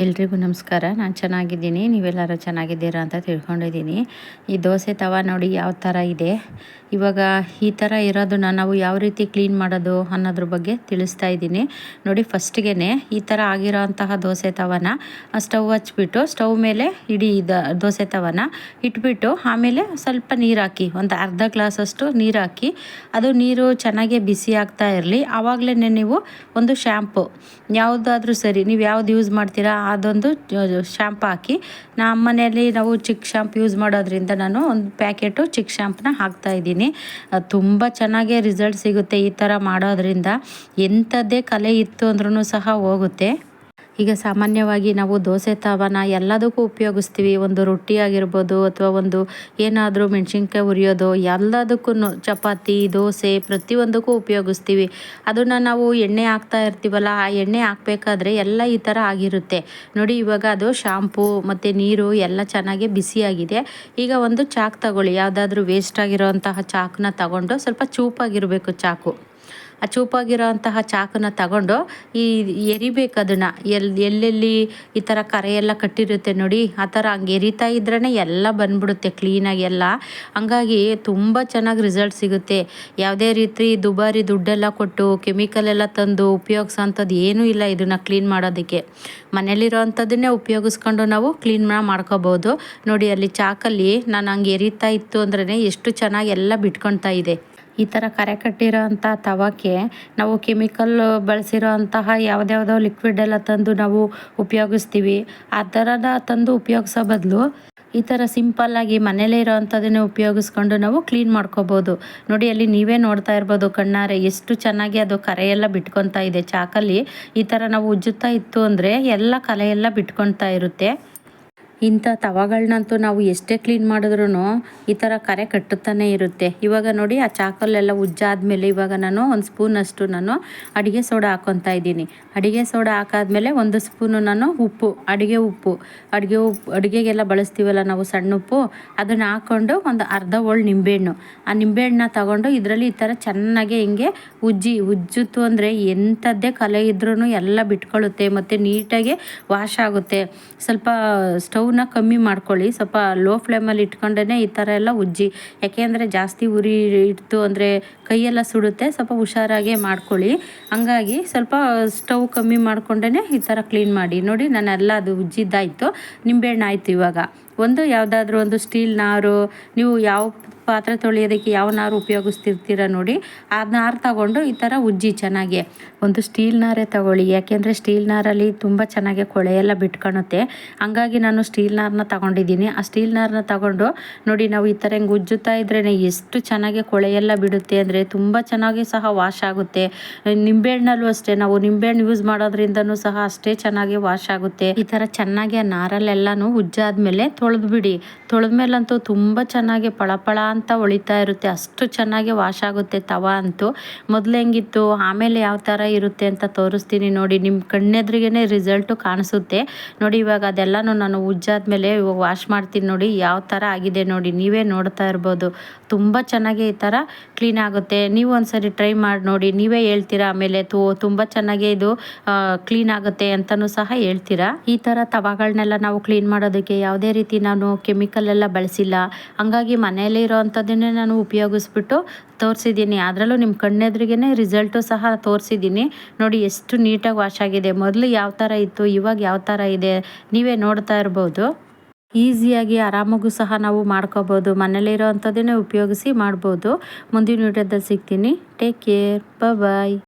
ಎಲ್ರಿಗೂ ನಮಸ್ಕಾರ. ನಾನು ಚೆನ್ನಾಗಿದ್ದೀನಿ. ನೀವೆಲ್ಲರೂ ಚೆನ್ನಾಗಿದ್ದೀರಾ ಅಂತ ತಿಳ್ಕೊಂಡಿದ್ದೀನಿ. ಈ ದೋಸೆ ತವ ನೋಡಿ ಯಾವ ಥರ ಇದೆ. ಇವಾಗ ಈ ಥರ ಇರೋದನ್ನ ನಾವು ಯಾವ ರೀತಿ ಕ್ಲೀನ್ ಮಾಡೋದು ಅನ್ನೋದ್ರ ಬಗ್ಗೆ ತಿಳಿಸ್ತಾ ಇದ್ದೀನಿ. ನೋಡಿ ಫಸ್ಟ್ಗೆ ಈ ಥರ ಆಗಿರೋ ಅಂತಹ ದೋಸೆ ತವನ ಸ್ಟವ್ ಹಚ್ಬಿಟ್ಟು ಸ್ಟವ್ ಮೇಲೆ ಇಡೀ ದ ದೋಸೆ ತವನ ಇಟ್ಬಿಟ್ಟು ಆಮೇಲೆ ಸ್ವಲ್ಪ ನೀರು ಹಾಕಿ, ಒಂದು ಅರ್ಧ ಗ್ಲಾಸಷ್ಟು ನೀರು ಹಾಕಿ, ಅದು ನೀರು ಚೆನ್ನಾಗಿ ಬಿಸಿ ಆಗ್ತಾ ಇರಲಿ. ಆವಾಗಲೇ ನೀವು ಒಂದು ಶ್ಯಾಂಪು ಯಾವುದಾದ್ರೂ ಸರಿ, ನೀವು ಯಾವ್ದು ಯೂಸ್ ಮಾಡ್ತೀರಾ ಅದೊಂದು ಶ್ಯಾಂಪ್ ಹಾಕಿ. ನಮ್ಮ ಮನೆಯಲ್ಲಿ ನಾವು ಚಿಕ್ಕ ಶ್ಯಾಂಪ್ ಯೂಸ್ ಮಾಡೋದ್ರಿಂದ ನಾನು ಒಂದು ಪ್ಯಾಕೆಟು ಚಿಕ್ಕ ಶ್ಯಾಂಪ್ನ ಹಾಕ್ತಾಯಿದ್ದೀನಿ ತುಂಬ ಚೆನ್ನಾಗೇ ರಿಸಲ್ಟ್ ಸಿಗುತ್ತೆ ಈ ಥರ ಮಾಡೋದ್ರಿಂದ. ಎಂಥದ್ದೇ ಕಲೆ ಇತ್ತು ಅಂದ್ರೂ ಸಹ ಹೋಗುತ್ತೆ. ಈಗ ಸಾಮಾನ್ಯವಾಗಿ ನಾವು ದೋಸೆ, ತವನ ಎಲ್ಲದಕ್ಕೂ ಉಪಯೋಗಿಸ್ತೀವಿ. ಒಂದು ರೊಟ್ಟಿ ಆಗಿರ್ಬೋದು ಅಥವಾ ಒಂದು ಏನಾದರೂ ಮೆಣಸಿನ್ಕಾಯಿ ಉರಿಯೋದು ಎಲ್ಲದಕ್ಕೂ ಚಪಾತಿ, ದೋಸೆ ಪ್ರತಿಯೊಂದಕ್ಕೂ ಉಪಯೋಗಿಸ್ತೀವಿ. ಅದನ್ನು ನಾವು ಎಣ್ಣೆ ಹಾಕ್ತಾ ಇರ್ತೀವಲ್ಲ, ಆ ಎಣ್ಣೆ ಹಾಕ್ಬೇಕಾದ್ರೆ ಎಲ್ಲ ಈ ಥರ ಆಗಿರುತ್ತೆ. ನೋಡಿ, ಇವಾಗ ಅದು ಶಾಂಪೂ ಮತ್ತು ನೀರು ಎಲ್ಲ ಚೆನ್ನಾಗಿ ಬಿಸಿಯಾಗಿದೆ. ಈಗ ಒಂದು ಚಾಕ್ ತಗೊಳ್ಳಿ. ಯಾವುದಾದ್ರೂ ವೇಸ್ಟ್ ಆಗಿರೋ ಅಂತಹ ಚಾಕನ್ನ ತಗೊಂಡು ಸ್ವಲ್ಪ ಚೂಪಾಗಿರಬೇಕು ಚಾಕು. ಆ ಚೂಪಾಗಿರೋ ಅಂತಹ ಚಾಕನ್ನ ತಗೊಂಡು ಈ ಎರಿಬೇಕು ಅದನ್ನು. ಎಲ್ಲಿ ಎಲ್ಲೆಲ್ಲಿ ಈ ಥರ ಕರೆ ಎಲ್ಲ ಕಟ್ಟಿರುತ್ತೆ ನೋಡಿ, ಆ ಥರ ಹಂಗೆ ಎರಿತಾ ಇದ್ರೇ ಎಲ್ಲ ಬಂದ್ಬಿಡುತ್ತೆ ಕ್ಲೀನಾಗಿ ಎಲ್ಲ. ಹಂಗಾಗಿ ತುಂಬ ಚೆನ್ನಾಗಿ ರಿಸಲ್ಟ್ ಸಿಗುತ್ತೆ. ಯಾವುದೇ ರೀತಿ ದುಬಾರಿ ದುಡ್ಡೆಲ್ಲ ಕೊಟ್ಟು ಕೆಮಿಕಲ್ ಎಲ್ಲ ತಂದು ಉಪಯೋಗಿಸೋಂಥದ್ದು ಏನೂ ಇಲ್ಲ ಇದನ್ನು ಕ್ಲೀನ್ ಮಾಡೋದಕ್ಕೆ. ಮನೇಲಿರೋ ಅಂಥದ್ದನ್ನೇ ಉಪಯೋಗಿಸ್ಕೊಂಡು ನಾವು ಕ್ಲೀನ್ ಮಾಡ್ಕೋಬೋದು. ನೋಡಿ ಅಲ್ಲಿ ಚಾಕಲ್ಲಿ ನಾನು ಹಂಗೆ ಎರಿತಾ ಇತ್ತು ಅಂದ್ರೆ ಎಷ್ಟು ಚೆನ್ನಾಗಿ ಎಲ್ಲ ಬಿಟ್ಕೊಳ್ತಾ ಇದೆ. ಈ ಥರ ಕರೆ ಕಟ್ಟಿರೋ ಅಂಥ ತವಕ್ಕೆ ನಾವು ಕೆಮಿಕಲ್ ಬಳಸಿರೋ ಅಂತಹ ಯಾವುದ್ಯಾವುದೋ ಲಿಕ್ವಿಡ್ ಎಲ್ಲ ತಂದು ನಾವು ಉಪಯೋಗಿಸ್ತೀವಿ. ಆ ಥರದ ತಂದು ಉಪಯೋಗಿಸೋ ಬದಲು ಈ ಥರ ಸಿಂಪಲ್ಲಾಗಿ ಮನೇಲೇ ಇರೋ ಅಂಥದ್ದನ್ನೇ ಉಪಯೋಗಿಸ್ಕೊಂಡು ನಾವು ಕ್ಲೀನ್ ಮಾಡ್ಕೋಬೋದು. ನೋಡಿ, ಅಲ್ಲಿ ನೀವೇ ನೋಡ್ತಾ ಇರ್ಬೋದು ಕಣ್ಣಾರೆ, ಎಷ್ಟು ಚೆನ್ನಾಗಿ ಅದು ಕರೆಯೆಲ್ಲ ಬಿಟ್ಕೊತಾ ಇದೆ. ಚಾಕಲ್ಲಿ ಈ ಥರ ನಾವು ಉಜ್ಜುತ್ತಾ ಇತ್ತು ಅಂದರೆ ಎಲ್ಲ ಕಲೆಯೆಲ್ಲ ಬಿಟ್ಕೊಳ್ತಾ ಇರುತ್ತೆ. ಇಂಥ ತವಗಳನ್ನಂತೂ ನಾವು ಎಷ್ಟೇ ಕ್ಲೀನ್ ಮಾಡಿದ್ರೂ ಈ ಥರ ಕರೆ ಕಟ್ಟುತ್ತಾನೆ ಇರುತ್ತೆ. ಇವಾಗ ನೋಡಿ ಆ ಚಾಕಲ್ಲೆಲ್ಲ ಉಜ್ಜಾದ್ಮೇಲೆ ಇವಾಗ ನಾನು ಒಂದು ಸ್ಪೂನಷ್ಟು ನಾನು ಅಡುಗೆ ಸೋಡಾ ಹಾಕೊತಾ ಇದ್ದೀನಿ. ಅಡುಗೆ ಸೋಡಾ ಹಾಕಾದ್ಮೇಲೆ ಒಂದು ಸ್ಪೂನು ನಾನು ಉಪ್ಪು, ಅಡುಗೆ ಉಪ್ಪು. ಅಡುಗೆ ಉಪ್ಪು, ಅಡುಗೆಗೆಲ್ಲ ಬಳಸ್ತೀವಲ್ಲ ನಾವು ಸಣ್ಣ ಉಪ್ಪು, ಅದನ್ನು ಹಾಕ್ಕೊಂಡು ಒಂದು ಅರ್ಧ ಒಳ್ಳೆ ನಿಂಬೆಹಣ್ಣು. ಆ ನಿಂಬೆಹಣ್ಣನ್ನ ತಗೊಂಡು ಇದರಲ್ಲಿ ಈ ಥರ ಚೆನ್ನಾಗಿ ಹಿಂಗೆ ಉಜ್ಜಿ ಉಜ್ಜಿತು ಅಂದರೆ ಎಂಥದ್ದೇ ಕಲೆ ಇದ್ರೂ ಎಲ್ಲ ಬಿಟ್ಕೊಳ್ಳುತ್ತೆ ಮತ್ತು ನೀಟಾಗಿ ವಾಶ್ ಆಗುತ್ತೆ. ಸ್ವಲ್ಪ ಸ್ಟವ್ ಸ್ಟವ್ನ ಕಮ್ಮಿ ಮಾಡ್ಕೊಳ್ಳಿ. ಸ್ವಲ್ಪ ಲೋ ಫ್ಲೇಮಲ್ಲಿ ಇಟ್ಕೊಂಡೇ ಈ ಥರ ಎಲ್ಲ ಉಜ್ಜಿ. ಯಾಕೆಂದರೆ ಜಾಸ್ತಿ ಉರಿ ಇಟ್ಟು ಅಂದರೆ ಕೈಯೆಲ್ಲ ಸುಡುತ್ತೆ, ಸ್ವಲ್ಪ ಹುಷಾರಾಗೆ ಮಾಡ್ಕೊಳ್ಳಿ. ಹಂಗಾಗಿ ಸ್ವಲ್ಪ ಸ್ಟವ್ ಕಮ್ಮಿ ಮಾಡ್ಕೊಂಡೇ ಈ ಥರ ಕ್ಲೀನ್ ಮಾಡಿ. ನೋಡಿ ನಾನೆಲ್ಲ ಅದು ಉಜ್ಜಿದ್ದಾಯಿತು. ನಿಂಬೆಹಣ್ಣು ಆಯಿತು ಇವಾಗ. ಒಂದು ಯಾವುದಾದ್ರೂ ಒಂದು ಸ್ಟೀಲ್ ನಾರು, ನೀವು ಯಾವ ಪಾತ್ರೆ ತೊಳೆಯೋದಕ್ಕೆ ಯಾವ ನಾರು ಉಪಯೋಗಿಸ್ತಿರ್ತೀರ ನೋಡಿ, ಆ ನಾರು ತಗೊಂಡು ಈ ಥರ ಉಜ್ಜಿ ಚೆನ್ನಾಗಿ. ಒಂದು ಸ್ಟೀಲ್ ನಾರೇ ತಗೊಳ್ಳಿ, ಯಾಕೆಂದರೆ ಸ್ಟೀಲ್ ನಾರಲ್ಲಿ ತುಂಬ ಚೆನ್ನಾಗಿ ಕೊಳೆ ಎಲ್ಲ ಬಿಟ್ಕೊಳುತ್ತೆ ಹಂಗಾಗಿ ನಾನು ಸ್ಟೀಲ್ ನಾರನ್ನ ತಗೊಂಡಿದ್ದೀನಿ. ಆ ಸ್ಟೀಲ್ ನಾರನ್ನ ತಗೊಂಡು ನೋಡಿ, ನಾವು ಈ ಥರ ಹಿಂಗೆ ಉಜ್ಜುತ್ತಾ ಇದ್ರೇ ಎಷ್ಟು ಚೆನ್ನಾಗಿ ಕೊಳೆ ಎಲ್ಲ ಬಿಡುತ್ತೆ ಅಂದರೆ ತುಂಬ ಚೆನ್ನಾಗಿ ಸಹ ವಾಶ್ ಆಗುತ್ತೆ. ನಿಂಬೆಹಣ್ಣಲ್ಲೂ ಅಷ್ಟೇ, ನಾವು ನಿಂಬೆಹಣ್ಣು ಯೂಸ್ ಮಾಡೋದ್ರಿಂದನೂ ಸಹ ಅಷ್ಟೇ ಚೆನ್ನಾಗಿ ವಾಶ್ ಆಗುತ್ತೆ. ಈ ಥರ ಚೆನ್ನಾಗಿ ಆ ನಾರಲ್ಲೆಲ್ಲನೂ ಉಜ್ಜಾದ್ಮೇಲೆ ತೊಳೆದ್ಬಿಡಿ. ತೊಳೆದ್ಮೇಲಂತೂ ತುಂಬ ಚೆನ್ನಾಗಿ ಪಳಪಳ ಅಂತ ಹೊಳಿತಾ ಇರುತ್ತೆ. ಅಷ್ಟು ಚೆನ್ನಾಗಿ ವಾಶ್ ಆಗುತ್ತೆ ತವ ಅಂತೂ. ಮೊದಲು ಹೆಂಗಿತ್ತು, ಆಮೇಲೆ ಯಾವ ಥರ ಇರುತ್ತೆ ಅಂತ ತೋರಿಸ್ತೀನಿ ನೋಡಿ. ನಿಮ್ಮ ಕಣ್ಣೆದ್ರಿಗೇ ರಿಸಲ್ಟು ಕಾಣಿಸುತ್ತೆ. ನೋಡಿ ಇವಾಗ ಅದೆಲ್ಲನೂ ನಾನು ಉಜ್ಜಾದ್ಮೇಲೆ ಇವಾಗ ವಾಶ್ ಮಾಡ್ತೀನಿ ನೋಡಿ, ಯಾವ ಥರ ಆಗಿದೆ ನೋಡಿ. ನೀವೇ ನೋಡ್ತಾ ಇರ್ಬೋದು. ತುಂಬ ಚೆನ್ನಾಗಿ ಈ ಥರ ಕ್ಲೀನ್ ಆಗುತ್ತೆ. ನೀವು ಒಂದ್ಸರಿ ಟ್ರೈ ಮಾಡಿ ನೋಡಿ. ನೀವೇ ಹೇಳ್ತೀರಾ ಆಮೇಲೆ ತು, ತುಂಬ ಚೆನ್ನಾಗಿ ಇದು ಕ್ಲೀನ್ ಆಗುತ್ತೆ ಅಂತಲೂ ಸಹ ಹೇಳ್ತೀರಾ? ಈ ಥರ ತವಾಗಳನ್ನೆಲ್ಲ ನಾವು ಕ್ಲೀನ್ ಮಾಡೋದಕ್ಕೆ ಯಾವುದೇ ರೀತಿ ನಾನು ಕೆಮಿಕಲ್ ಎಲ್ಲ ಬಳಸಿಲ್ಲ. ಹಂಗಾಗಿ ಮನೆಯಲ್ಲೇ ಇರೋ ಅಂಥದ್ದನ್ನೇ ನಾನು ಉಪಯೋಗಿಸ್ಬಿಟ್ಟು ತೋರಿಸಿದ್ದೀನಿ. ಅದರಲ್ಲೂ ನಿಮ್ಮ ಕಣ್ಣೆದ್ರಿಗೇ ರಿಸಲ್ಟು ಸಹ ತೋರಿಸಿದ್ದೀನಿ. ನೋಡಿ ಎಷ್ಟು ನೀಟಾಗಿ ವಾಶ್ ಆಗಿದೆ. ಮೊದಲು ಯಾವ ಥರ ಇತ್ತು, ಇವಾಗ ಯಾವ ಥರ ಇದೆ, ನೀವೇ ನೋಡ್ತಾ ಇರ್ಬೋದು. ಈಸಿಯಾಗಿ ಆರಾಮಾಗೂ ಸಹ ನಾವು ಮಾಡ್ಕೋಬೋದು. ಮನೇಲಿರೋ ಅಂಥದ್ದನ್ನೇ ಉಪಯೋಗಿಸಿ ಮಾಡ್ಬೋದು. ಮುಂದಿನ ವಿಡಿಯೋದಲ್ಲಿ ಸಿಗ್ತೀನಿ. Take care bye